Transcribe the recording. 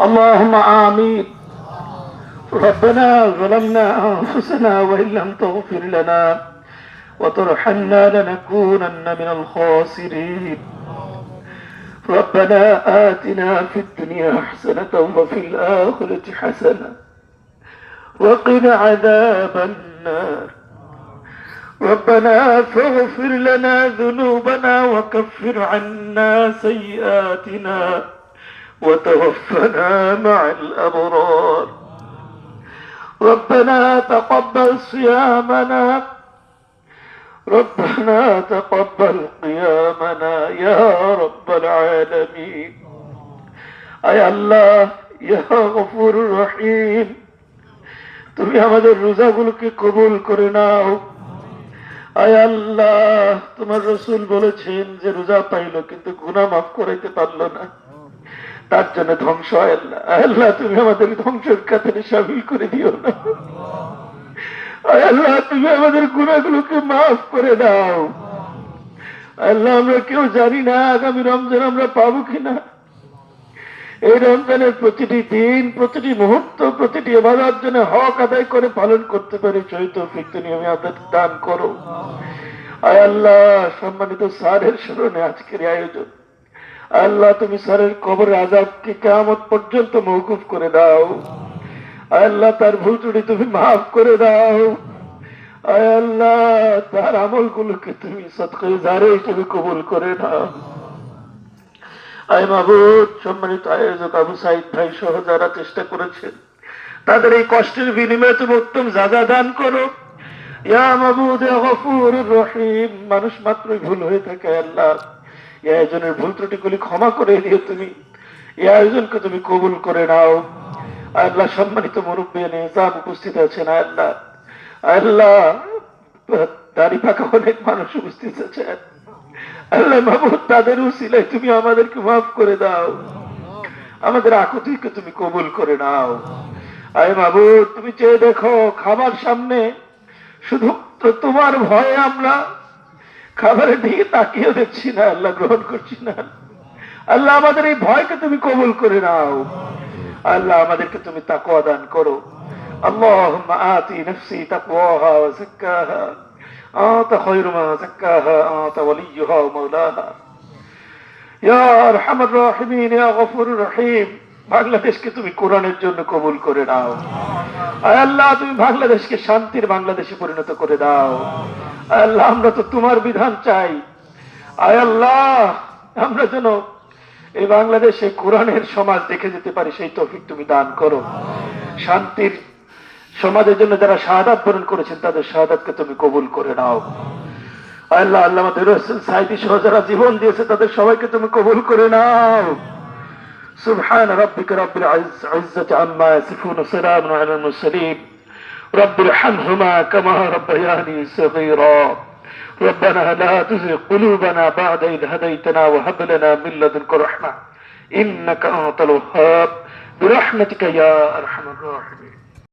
اللهم آمين. ربنا ظلمنا أنفسنا وإن لم تغفر لنا وترحمنا لنكونن من الخاسرين. ربنا آتنا في الدنيا حسنة وفي الآخرة حسنة وقنا عذاب النار. ربنا فاغفر لنا ذنوبنا وكفر عنا سيئاتنا. وتوفنا مع الأبرار ربنا تقبل صيامنا ربنا تقبل قيامنا يا رب العالمين أي الله يا غفور رحيم তুমি আমাদের রোজাগুলোকে কবুল করে নাও আয় আল্লাহ তোমার রসুল বলেছেন যে রোজা পাইলো কিন্তু গুনাহ মাফ করাইতে পারলো না তার জন্য ধ্বংস হয় আল্লাহ। আল্লাহ, তুমি আমাদের ধ্বংসের কাতারে সামিল করে দিও না। আল্লাহ, তুমি আমাদের গুণাগুলোকে মাফ করে দাও। আল্লাহ, আমরা কেউ জানি না আগামী রমজান আমরা পাবো কিনা। এই রমজানের প্রতিটি দিন, প্রতিটি মুহূর্ত, প্রতিটি এবারের জন্য হক আদায় করে পালন করতে পারি চৈত ফিক্ত নিয়মে আমাদের দান করো। আয় আল্লাহ, সম্মানিত স্যারের স্মরণে আজকের আয়োজন। আল্লাহ, তুমি স্যারের কবরের আজাবকে কেমন পর্যন্ত মৌকুফ করে দাও। আল্লাহ, তার ভুল তুমি মাফ করে দাও। আল্লাহ, তার আমলগুলোকে তুমি সৎকে জারে হিসেবে কবুল করে নাও। আয় সম্মানিত আয়োজক আবু সাইদ ভাই সহ যারা চেষ্টা করেছেন, তাদের এই কষ্টের বিনিময়ে তুমি উত্তম জাজা দান করো। ইয়া রহিম। মানুষ মাত্রই ভুল হয়ে থাকে, আল্লাহ। এই আয়োজনের ভুল ত্রুটিগুলি ক্ষমা করে দিও তুমি। এই আয়োজনকে তুমি কবুল করে নাও। আল্লাহ সম্মানিত মুরব্বী নিজাম উপস্থিত আছেন, আল্লাহ। আল্লাহ, দাড়ি পাকা অনেক মানুষ উপস্থিত আছেন। আল্লাহ মাহবুদ তাদের উসিলায় তুমি আমাদেরকে মাফ করে দাও। আমাদের আকুতিকে তুমি কবুল করে নাও। আয় বাবু তুমি চেয়ে দেখো, খাবার সামনে শুধু তোমার ভয়ে আমরা খাবারের দিকে তাকিয়ে দেখছি না আল্লাহ গ্রহণ করছি না আল্লাহ আমাদের এই ভয়কে তুমি কবুল করে নাও আল্লাহ আমাদেরকে তুমি তাকওয়া দান করো اللهم آتي نفسي تقواها وزكاها أنت خير ما زكاها أنت وليها ومولاها يا أرحم الراحمين يا غفور الرحيم বাংলাদেশকে তুমি কোরআনের জন্য কবুল করে নাও। আল্লাহ, তুমি বাংলাদেশকে শান্তির বাংলাদেশে পরিণত করে দাও। আল্লাহ, আমরা তো তোমার বিধান চাই। আয় আল্লাহ, আমরা যেন এই বাংলাদেশে কোরআনের সমাজ দেখে যেতে পারি, সেই তৌফিক তুমি দান করো। শান্তির সমাজের জন্য যারা শাহাদাত বরণ করেছেন, তাদের শাহাদাতকে তুমি কবুল করে নাও। আল্লাহ আল্লাহ সাইদি সহ যারা জীবন দিয়েছে, তাদের সবাইকে তুমি কবুল করে নাও। سبحان ربك رب العزة عما يصفون وسلام على المرسلين. رب ارحمهما كما ربياني صغيرا. ربنا لا تزغ قلوبنا بعد إذ هديتنا وهب لنا من لدنك رحمة. إنك أنت الوهاب. برحمتك يا أرحم الراحمين.